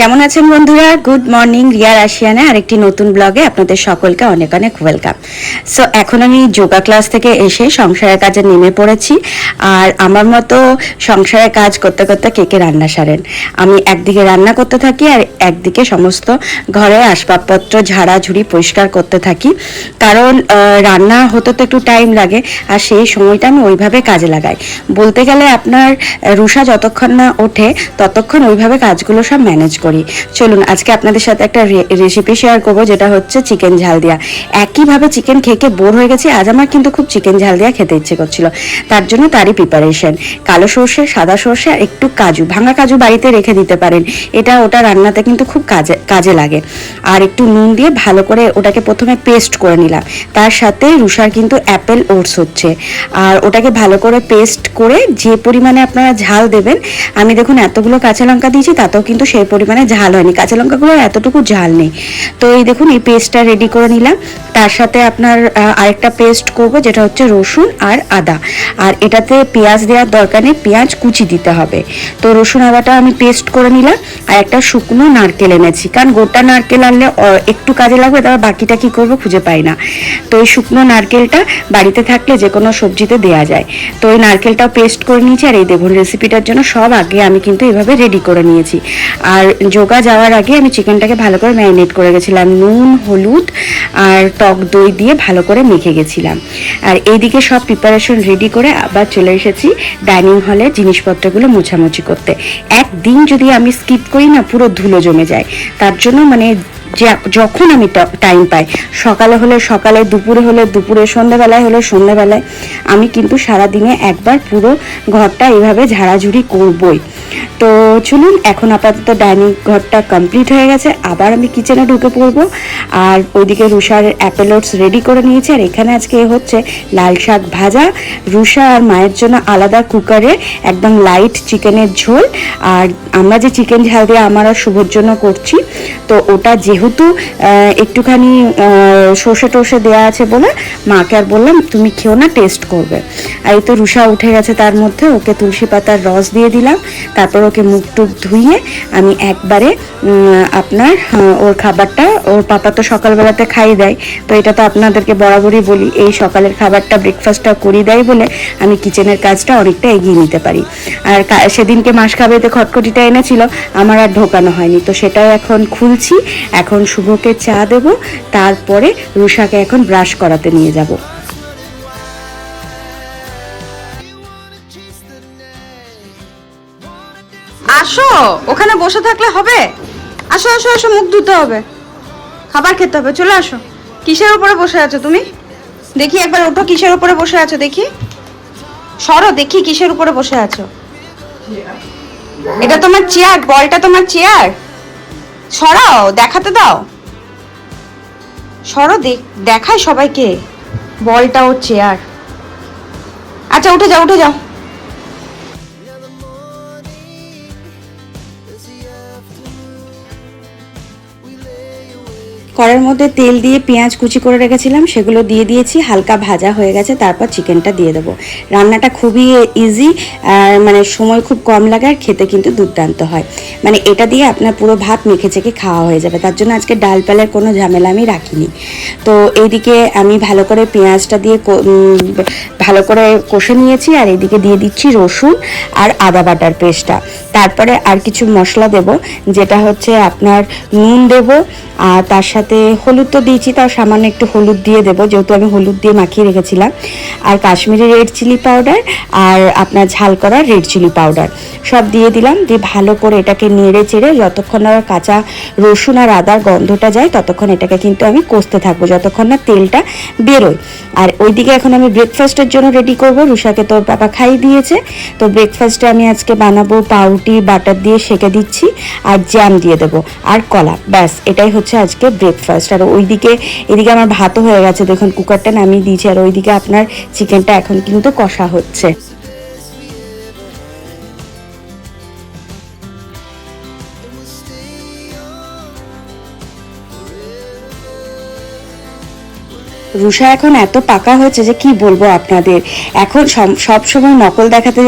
কেমন আছেন বন্ধুরা? গুড মর্নিং রিয়া রাশিয়ানে আরেকটি নতুন ব্লগে আপনাদের সকলকে অনেক অনেক ওয়েলকাম সো এখন আমি যোগা ক্লাস থেকে এসে সংসারের কাজে নেমে পড়েছি। আর আমার মতো সংসারের কাজ করতে করতে কে কে রান্না সারেন? আমি একদিকে রান্না করতে থাকি আর একদিকে সমস্ত ঘরের আসবাবপত্র ঝাড়াঝুড়ি পরিষ্কার করতে থাকি। কারণ রান্না হতে তো একটু টাইম লাগে, আর সেই সময়টা আমি ওইভাবে কাজে লাগাই। বলতে গেলে আপনার রুষা যতক্ষণ না ওঠে, ততক্ষণ ওইভাবে কাজগুলো সব ম্যানেজ করি। চলুন, আজকে আপনাদের সাথে একটা রেসিপি শেয়ার করব, যেটা হচ্ছে চিকেন ঝাল দিয়া। একইভাবে চিকেন খেয়ে বোর হয়ে গেছি, আজ আমার কিন্তু খুব চিকেন ঝাল দিয়া খেতে ইচ্ছে করছিল। তার জন্য তারই প্রিপারেশন কালো সর্ষে, সাদা সর্ষে, আর একটু কাজু। ভাঙা কাজু বাড়িতে রেখে দিতে পারেন। এটা ওটা রান্নাতে কিন্তু খুব কাজে কাজে লাগে। আর একটু নুন দিয়ে ভালো করে ওটাকে প্রথমে পেস্ট করে নিলাম। তার সাথে রুষার কিন্তু অ্যাপেল ওটস হচ্ছে। আর ওটাকে ভালো করে পেস্ট করে যে পরিমাণে আপনারা ঝাল দেবেন, আমি দেখুন এতগুলো কাঁচা লঙ্কা দিয়েছি, তাতেও কিন্তু সেই পরিমাণে ঝাল হয়নি। কাঁচা লঙ্কা লঙ্কাগুলো এতটুকু ঝাল নেই। তো এই দেখুন, এই পেস্টটা রেডি করে নিলাম। তার সাথে আপনার আরেকটা পেস্ট করব, যেটা হচ্ছে রসুন আর আদা। আর এটাতে পেঁয়াজ দেওয়ার দরকার নেই, পেঁয়াজ কুচি দিতে হবে। তো রসুন আদাটা আমি পেস্ট করে নিলাম, আর একটা শুকনো নারকেল এনেছি। কারণ গোটা নারকেল আনলে একটু কাজে লাগবে, তারপর বাকিটা কি করব খুঁজে পাই না। তো এই শুকনো নারকেলটা বাড়িতে থাকলে যে কোনো সবজিতে দেওয়া যায়। তো এই নারকেলটাও পেস্ট করে নিয়েছি, আর এই দেখুন রেসিপিটার জন্য সব আগে আমি কিন্তু এভাবে রেডি করে নিয়েছি। আর যোগা যাওয়ার আগে আমি চিকেনটাকে ভালো করে ম্যারিনেট করে গেছিলাম নুন, হলুদ, আর টক দই দিয়ে ভালো করে মেখে গেছিলাম। আর এইদিকে সব প্রিপারেশন রেডি করে আবার চলে এসেছি ডাইনিং হলে জিনিসপত্রগুলো মোছামুছি করতে। একদিন যদি আমি স্কিপ করি না, পুরো ধুলো জমে যায়। তার জন্য মানে যখন আমি টাইম পাই, সকালে হলে সকালে, দুপুরে হলে দুপুরে, সন্ধ্যাবেলায় হলে সন্ধ্যাবেলায়, আমি কিন্তু সারাদিনে একবার পুরো ঘরটা এইভাবে ঝাড়াঝুড়ি করবই। তো চলুন, এখন আপাতত ডাইনিং ঘরটা কমপ্লিট হয়ে গেছে। আবার আমি কিচেনে ঢুকে পড়ব। আর ওইদিকে রুষার অ্যাপেলোটস রেডি করে নিয়েছে। আর এখানে আজকে হচ্ছে লাল শাক ভাজা। রুষা আর মায়ের জন্য আলাদা কুকারে একদম লাইট চিকেনের ঝোল। আর আমরা যে চিকেন ঝাল দিয়ে আমার আর শুভর জন্য করছি, তো ওটা যেহেতু একটুখানি সর্ষে টর্ষে দেওয়া আছে বলে মাকে আর বললাম, তুমি খেও না টেস্ট করবে। আর এই তো রুষা উঠে গেছে তার মধ্যে। ওকে তুলসী পাতার রস দিয়ে দিলাম। তারপর ওকে মুখ টুক ধুইয়ে আমি একবারে আপনার ওর খাবারটা, ওর পাপা তো সকালবেলাতে খাইয়ে দেয়, তো এটা তো আপনাদেরকে বরাবরই বলি, এই সকালের খাবারটা ব্রেকফাস্টটা করি দেয় বলে আমি কিচেনের কাজটা অনেকটা এগিয়ে নিতে পারি। আর সেদিনকে মাস খাবেতে খটখটিটা এনেছিল, আমার আর ঢোকানো হয়নি, তো সেটাও এখন খুলছি, এখন শুভকে চা দেব, তারপরে রুষাকে এখন ব্রাশ করাতে নিয়ে যাব। ওখানে বসে থাকলে হবে? আসো আসো আসো, মুখ ধুতে হবে। খাবার খেতে হবে, চলে আসো। কিসের উপরে বসে আছো তুমি? দেখি একবার ওঠো, কিসের উপরে বসে আছো দেখি। সরো, দেখি কিসের উপরে বসে আছো। এটা তোমার চেয়ার, বলটা তোমার চেয়ার। সরাও, দেখাতে দাও। সরো দেখ- দেখায় সবাইকে। বলটা ওর চেয়ার। আচ্ছা উঠে যাও উঠে যাও। কড়ার মধ্যে তেল দিয়ে পেঁয়াজ কুচি করে রেখেছিলাম, সেগুলো দিয়ে দিয়েছি, হালকা ভাজা হয়ে গেছে, তারপর চিকেনটা দিয়ে দেবো। রান্নাটা খুবই ইজি আর মানে সময় খুব কম লাগে, আর খেতে কিন্তু দুর্দান্ত হয়। মানে এটা দিয়ে আপনার পুরো ভাত মেখে চেখে খাওয়া হয়ে যাবে। তার জন্য আজকে ডাল পালের কোনো ঝামেলা আমি রাখিনি। তো এইদিকে আমি ভালো করে পেঁয়াজটা দিয়ে ভালো করে কষে নিয়েছি, আর এইদিকে দিয়ে দিচ্ছি রসুন আর আদা বাটার পেস্টটা। তারপরে আর কিছু মশলা দেব, যেটা হচ্ছে আপনার নুন দেব, আর তার সাথে হলুদ তো দিয়েছি, তাও সামান্য একটু হলুদ দিয়ে দেবো, যেহেতু আমি হলুদ দিয়ে মাখিয়ে রেখেছিলাম। আর কাশ্মীরি রেড চিলি পাউডার আর আপনার ঝাল করা রেড চিলি পাউডার। সব দিয়ে দিলাম, দিয়ে ভালো করে এটাকে নেড়ে চেড়ে যতক্ষণ না কাঁচা রসুন আর আদার গন্ধটা যায়, ততক্ষণ এটাকে কিন্তু আমি কষতে থাকব, যতক্ষণ না তেলটা বেরোয়। আর ওইদিকে এখন আমি ব্রেকফাস্টের জন্য রেডি করব রুষাকে তোর বাবা খাই দিয়েছে। তো ব্রেকফাস্টে আমি আজকে বানাবো পাউরুটি বাটার দিয়ে সেঁকে দিচ্ছি আর জ্যাম দিয়ে দেবো। আর কলা, ব্যাস, এটাই হচ্ছে আজকে ব্রেকফাস্ট আর ওইদিকে, এদিকে আমার ভাতও হয়ে গেছে। দেখুন কুকারটা নামিয়ে দিয়েছি। আর ওইদিকে আপনার চিকেনটা এখন কিন্তু কষা হচ্ছে। রুষা এখন এত পাকা হয়েছে যে কি বলব আপনাদের? এখন সব সময় নকল দেখাতে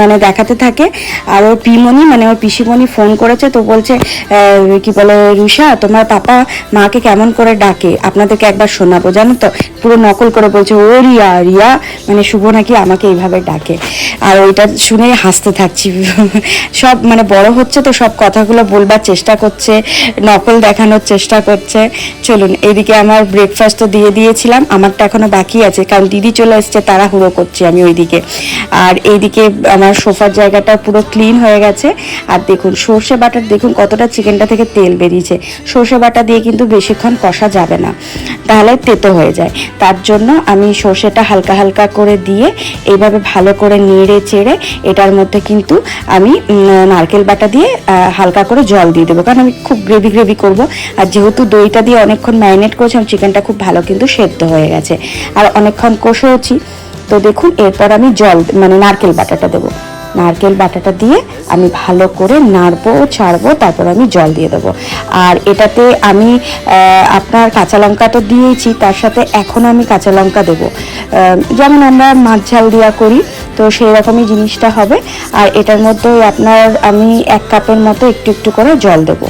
মানে দেখাতে থাকে। আর ওর পিমনি মানে ওর পিসিমণি ফোন করেছে তো বলছে কি বলে রুষা তোমার পাপা মাকে কেমন করে ডাকে? আপনাদেরকে একবার শোনাবো, জানো তো? পুরো নকল করে বলছে, ও রিয়া রিয়া মানে শুভ নাকি আমাকে এইভাবে ডাকে? আর ওইটা শুনে হাসতে থাকছি। সব মানে বড় হচ্ছে তো সব কথাগুলো বলবার চেষ্টা করছে, নকল দেখানোর চেষ্টা করছে। চলুন এদিকে আমার ব্রেকফাস্ট তো দিয়ে দিয়েছিলাম, আমারটা এখনও বাকি আছে, কারণ দিদি চলে এসছে, তাড়াহুড়ো করছি আমি ওইদিকে। আর এইদিকে আমার সোফার জায়গাটা পুরো ক্লিন হয়ে গেছে। আর দেখুন, সর্ষে বাটার, দেখুন কতটা চিকেনটা থেকে তেল বেরিয়েছে। সর্ষে বাটা দিয়ে কিন্তু বেশিক্ষণ কষা যাবে না, তাহলে তেতো হয়ে যায়। তার জন্য আমি সর্ষেটা হালকা হালকা করে দিয়ে, এইভাবে ভালো করে নেড়ে চেড়ে, এটার মধ্যে কিন্তু আমি নারকেল বাটা দিয়ে হালকা করে জল দিয়ে দেবো। কারণ আমি খুব গ্রেভি গ্রেভি করব। আর যেহেতু দইটা দিয়ে অনেকক্ষণ ম্যারিনেট করেছিলাম চিকেনটা খুব ভালো কিন্তু সেদ্ধ হয়ে গেছে। আর অনেকক্ষণ কষেওছি। তো দেখুন, এরপর আমি জল মানে নারকেল বাটাটা দেবো। নারকেল বাটাটা দিয়ে আমি ভালো করে নাড়বো, ছাড়বো, তারপর আমি জল দিয়ে দেবো। আর এটাতে আমি আপনার কাঁচা লঙ্কা তো দিয়েছি, তার সাথে এখন আমি কাঁচা লঙ্কা দেবো। যেমন আমরা মাছ ঝাল দেওয়া করি, তো সেই রকমই জিনিসটা হবে। আর এটার মধ্যে আপনার আমি এক কাপের মতো একটু একটু করে জল দেবো।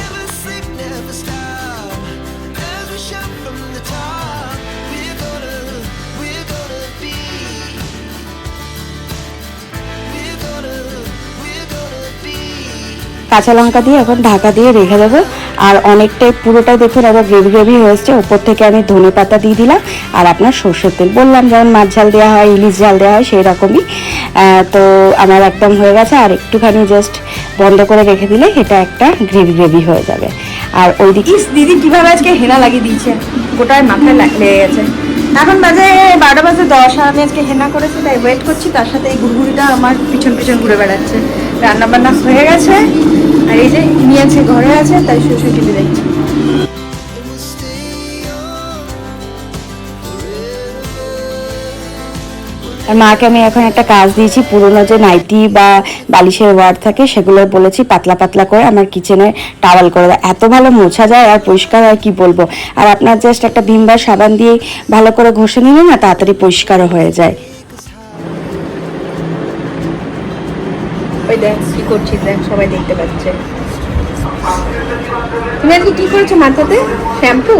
কাঁচা লঙ্কা দিয়ে এখন ঢাকা দিয়ে রেখে দেবো। আর অনেকটাই পুরোটাই দেখুন, আবার গ্রেভি গ্রেভি হয়েছে উপর থেকে আমি ধনে পাতা দিয়ে দিলাম, আর আপনার সর্ষের তেল। বললাম যেমন মাছ ঝাল দেওয়া হয়, ইলিশ ঝাল দেওয়া হয়, সেই রকমই। তো আমার একদম হয়ে গেছে, আর একটুখানি জাস্ট বন্ধ করে রেখে দিলে এটা একটা গ্রেভি গ্রেভি হয়ে যাবে। আর ওইদিকে ইস, দিদি কীভাবে আজকে হেনা লাগিয়ে দিয়েছে? গোটায় মাথায় লাগ- গেছে। এখন বাজে বারোটা বাজে দশ আমি আজকে হেনা করেছি, তাই ওয়েট করছি। তার সাথে এই গুড়গুড়িটা আমার পিছন পিছন ঘুরে বেড়াচ্ছে। রান্না বান্না হয়ে গেছে। আর এই যে ঘরে আছে, তাই দেখছি। আর মাকে আমি এখন একটা কাজ দিয়েছি, পুরোনো যে নাইটি বা বালিশের ওয়ার্ড থাকে, সেগুলো বলেছি পাতলা পাতলা করে আমার কিচেনে টাওয়াল করে দেয় এত ভালো মোছা যায় আর পরিষ্কার হয়, কি বলব? আর আপনার জাস্ট একটা ভীম বা সাবান দিয়ে ভালো করে ঘষে নিলে না তাড়াতাড়ি পরিষ্কারও হয়ে যায়। ওই দেখ কি করছিস? দেখ, সবাই দেখতে পাচ্ছে। তুমি আজকে কি করেছ মাথাতে? শ্যাম্পু?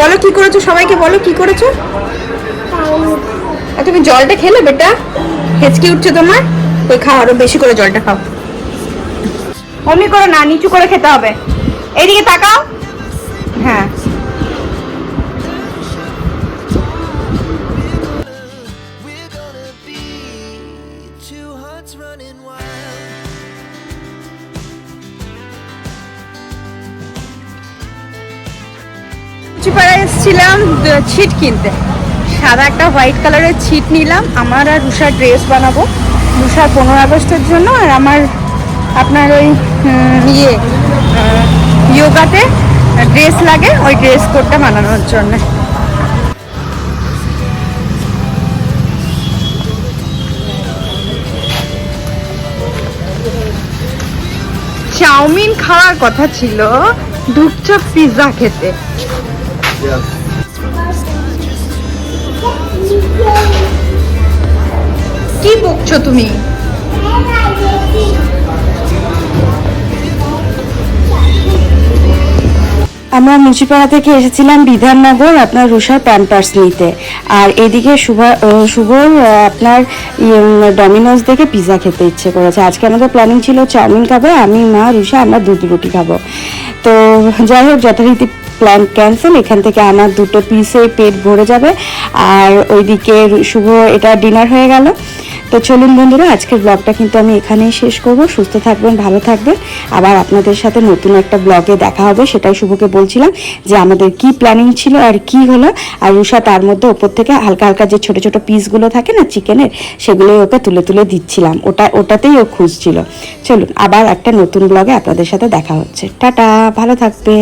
বলো কি করেছ? সবাইকে বলো কি করেছ? আর তুমি জলটা খেলে বেটা? হেঁচকি উঠছে তোমার? ওই খাও, আরও বেশি করে জলটা খাও। অমনি করে না, নিচু করে খেতে হবে। এইদিকে তাকাও। হ্যাঁ। চিপাড়া এসেছিলাম ছিট কিনতে। সাদা একটা হোয়াইট কালারের ছিট নিলাম। আমার আর রুষার ড্রেস বানাবো। রুষার পনেরো আগস্টের জন্য আর আমার আপনার ওই ইয়ে ইয়োগাতে ড্রেস লাগে, ওই ড্রেস কোডটা বানানোর জন্য। চাউমিন খাওয়ার কথা ছিল। ঢুকছো পিৎজা খেতে। কি বকছো তুমি? আমরা মুচিপাড়া থেকে এসেছিলাম বিধাননগর আপনার রুষার প্যাম্পার্স নিতে। আর এদিকে শুভা শুভর আহ, আপনার ডমিনোজ দেখে পিৎজা খেতে ইচ্ছে করেছে। আজকে আমাদের প্ল্যানিং ছিল চাউমিন খাবে আমি মা রুষা আমরা দুধ রুটি খাব। তো যাই হোক যথারীতি প্ল্যান ক্যান্সেল এখান থেকে আমার দুটো পিসে পেট ভরে যাবে। আর ওইদিকে শুভ, এটা ডিনার হয়ে গেল। তো চলুন বন্ধুরা, আজকের ব্লগটা কিন্তু আমি এখানেই শেষ করব। সুস্থ থাকবেন, ভালো থাকবেন। আবার আপনাদের সাথে নতুন একটা ব্লগে দেখা হবে সেটাই শুভকে বলছিলাম যে আমাদের কি প্ল্যানিং ছিল আর কি হলো। আর উষা তার মধ্যে ওপর থেকে হালকা হালকা যে ছোট ছোট পিসগুলো থাকে না, চিকেনের, সেগুলোই ওকে তুলে তুলে দিচ্ছিলাম। ওটা, ওটাতেই ও খুঁজছিল চলুন, আবার একটা নতুন ব্লগে আপনাদের সাথে দেখা হচ্ছে। টাটা, ভালো থাকবে